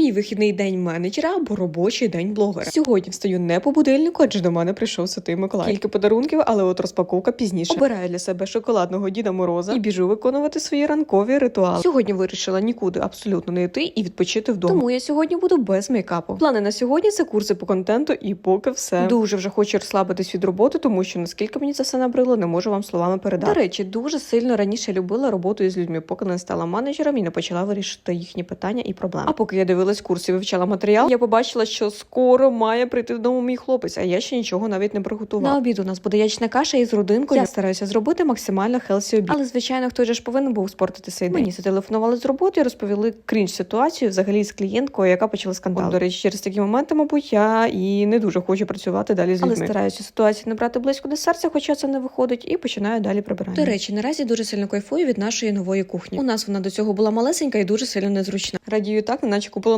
Мій вихідний день менеджера або робочий день блогера. Сьогодні встаю не по будильнику, адже до мене прийшов Святий Миколай. Кілька подарунків, але от розпаковка пізніше. Обираю для себе шоколадного Діда Мороза і біжу виконувати свої ранкові ритуали. Сьогодні вирішила нікуди абсолютно не йти і відпочити вдома. Тому я сьогодні буду без мейкапу. Плани на сьогодні це курси по контенту, і поки все дуже вже хочу розслабитись від роботи, тому що наскільки мені це все набрило, не можу вам словами передати. До речі, дуже сильно раніше любила роботу із людьми, поки не стала менеджером і не почала вирішити їхні питання і проблеми. А поки я дивилась курси, вивчала матеріал, я побачила, що скоро має прийти додому мій хлопець, а я ще нічого навіть не приготувала. На обід у нас буде ячна каша із родинкою. Я стараюся зробити максимально хелсі обід. Але звичайно, хто ж повинен був спортити цей день. Мені зателефонували з роботи і розповіли крінж ситуацію взагалі з клієнткою, яка почала скандал. От, до речі, через такі моменти, мабуть, я і не дуже хочу працювати далі з людьми. Але стараюся ситуацію не брати близько до серця, хоча це не виходить, і починаю далі прибирання. До речі, наразі дуже сильно кайфую від нашої нової кухні. У нас вона до цього була малесенька і дуже сильно незручна. Радію так, наче купила